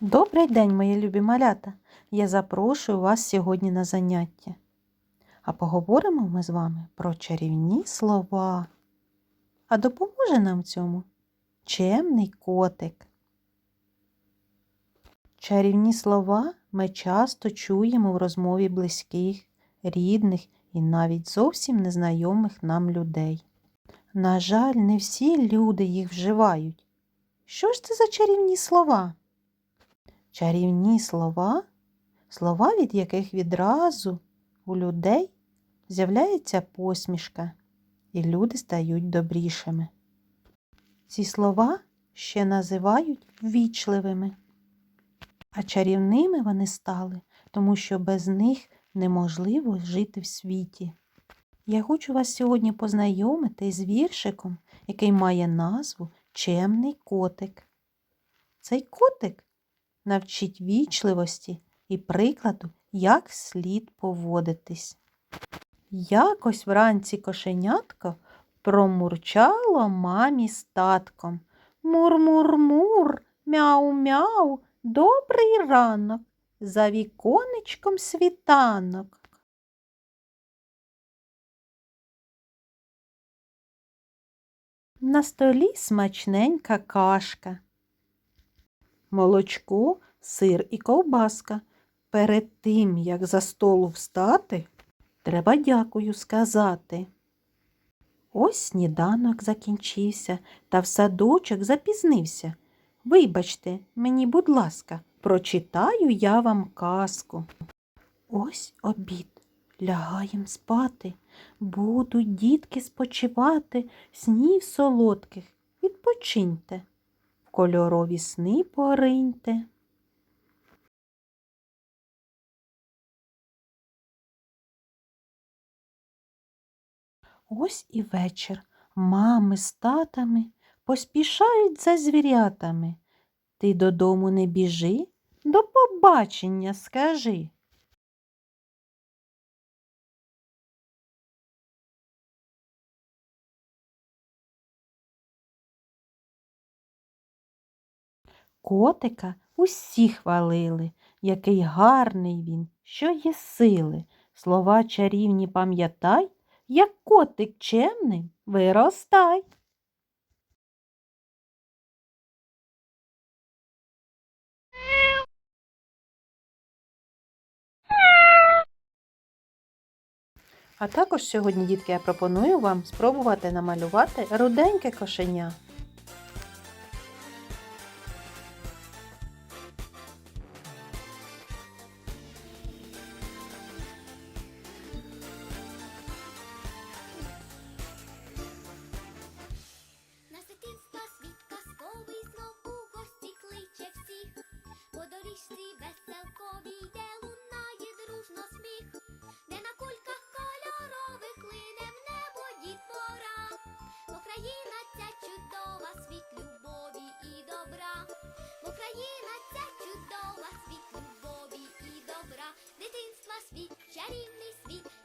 Добрий день, мої любі малята! Я запрошую вас сьогодні на заняття. А поговоримо ми з вами про чарівні слова. А допоможе нам цьому чемний котик. Чарівні слова ми часто чуємо в розмові близьких, рідних і навіть зовсім незнайомих нам людей. На жаль, не всі люди їх вживають. Що ж це за чарівні слова? Чарівні слова, слова, від яких відразу у людей з'являється посмішка, і люди стають добрішими. Ці слова ще називають ввічливими, а чарівними вони стали, тому що без них неможливо жити в світі. Я хочу вас сьогодні познайомити з віршиком, який має назву Чемний котик. Цей котик навчить вічливості і прикладу, як слід поводитись. Якось вранці кошенятко промурчало мамі з татком. Мур-мур-мур, мяу-мяу, добрий ранок, за віконечком світанок. На столі смачненька кашка молочко, сир і ковбаска. Перед тим, як за столу встати, треба дякую сказати. Ось сніданок закінчився, та в садочок запізнився. Вибачте, мені, будь ласка, прочитаю я вам казку. Ось обід. Лягаєм спати, будуть дітки спочивати, снів солодких, відпочиньте кольорові сни пориньте. Ось і вечір мами з татами поспішають за звірятами. Ти додому не біжи, до побачення скажи. Котика усі хвалили, який гарний він, що є сили. Слова чарівні пам'ятай, як котик чемний виростай. А також сьогодні, дітки, я пропоную вам спробувати намалювати руденьке кошеня. Sitting, sloth, speak, genuinely speak.